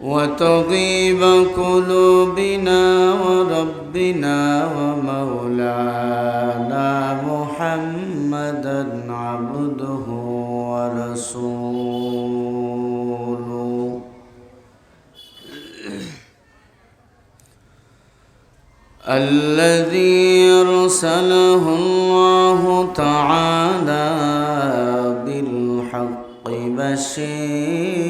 وتغيب قلوبنا وربنا ومولانا محمدا عبده ورسوله. الذي أرسله الله تعالى بالحق بشيرا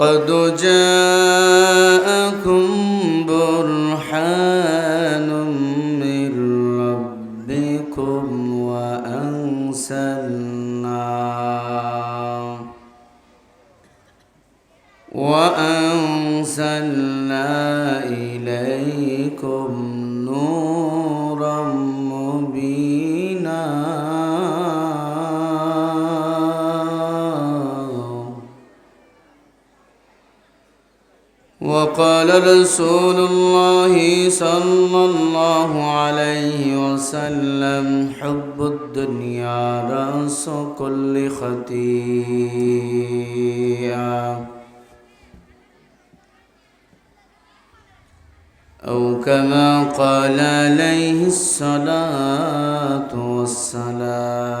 قد جاء وقال رسول الله صلى الله عليه وسلم حب الدنيا رأس كل خطيئة. أو كما قال عليه الصلاة والسلام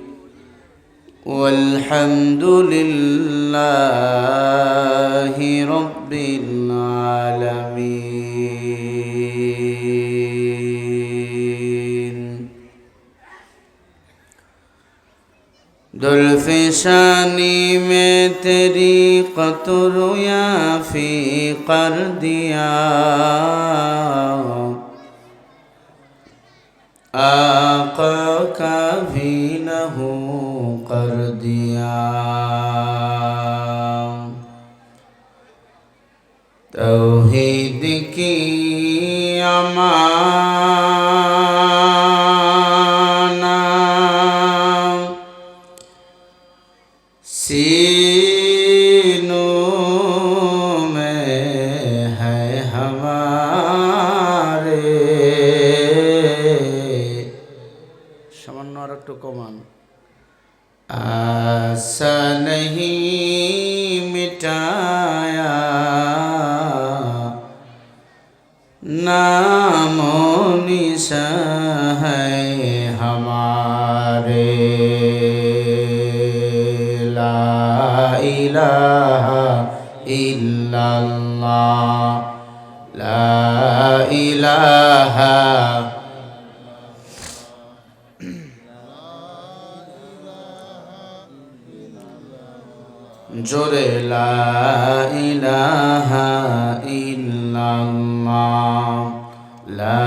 والحمد لله رب العالمين. دلفشانی میں تیری قطر یا فی کر دیا آقا کا بھی نہ ہو کر কি আমার সিনো মে হমারে। সামান্য আর একটু কমান। है हमारे ला इलाहा इल्लल्लाह ला इलाहा জোরে লা ইলাহা ইল্লাল্লাহ লা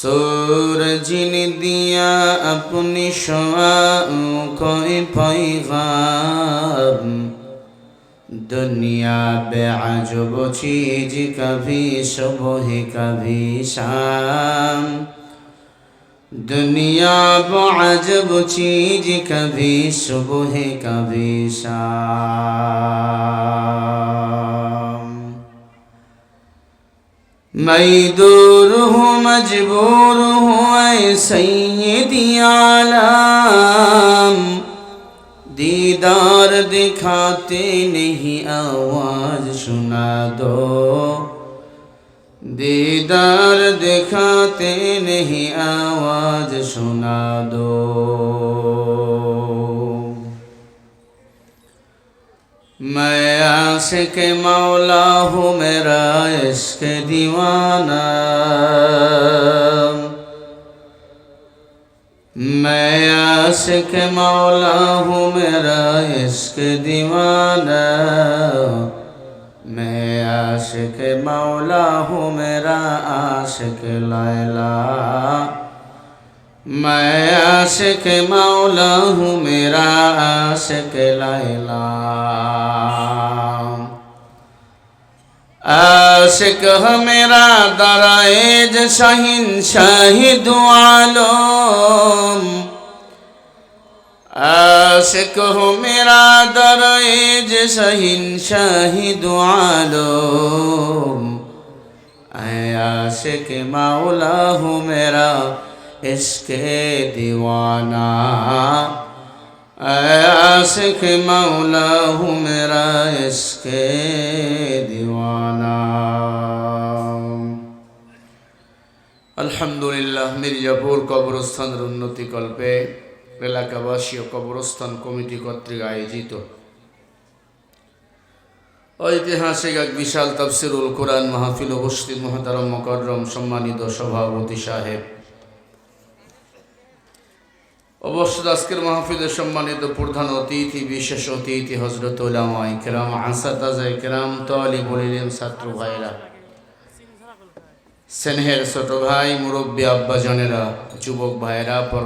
सूरज ने दिया अपनी शुआओं को पैगाम दुनिया बेअजब चीज कभी सुबह कभी शाम दुनिया बेअजब चीज कभी सुबह कभी शाम मैं दूर हूँ, मजबूर हूँ आलम। दीदार दिखाते नहीं, आवाज़ सुना दो। दीदार दिखाते नहीं, आवाज़ सुना दो। میں عاشق مولا ہوں میرا عشق دیوانہ میں عاشق مولا ہوں میرا عشق دیوانہ میں عاشق مولا ہوں میرا عاشق لائلہ मैं आशिक मौला हूँ मेरा आशिक लैला आशिक है मेरा दराएज शहीन शाहिद आलम आशिक हो मेरा दराएज शहीन शाहिद आलम ऐ आशिक मौला हूँ मेरा عشق دیوانہ اے عاشق مولا ہوں میرا عشق আলহামদুলিল্লাহ মির্জাপুর কবরস্থানের উন্নতিকল্পে এলাকাবাসী ও কবরস্থান কমিটি কর্তৃক আয়োজিত ঐতিহাসিক এক বিশাল তাফসিরুল কোরআন মাহফিল উপস্থিত মহাতারম মকরম সম্মানিত সভাপতি সাহেব অবশ্য আজকের মাহফিলের সম্মানিত প্রধান অতিথি, বিশেষ অতিথি হজরত ছাত্র ভাইরা, স্নেহের ছোট ভাই, মুরব্বী, আব্বাজনেরা, যুবক ভাইরা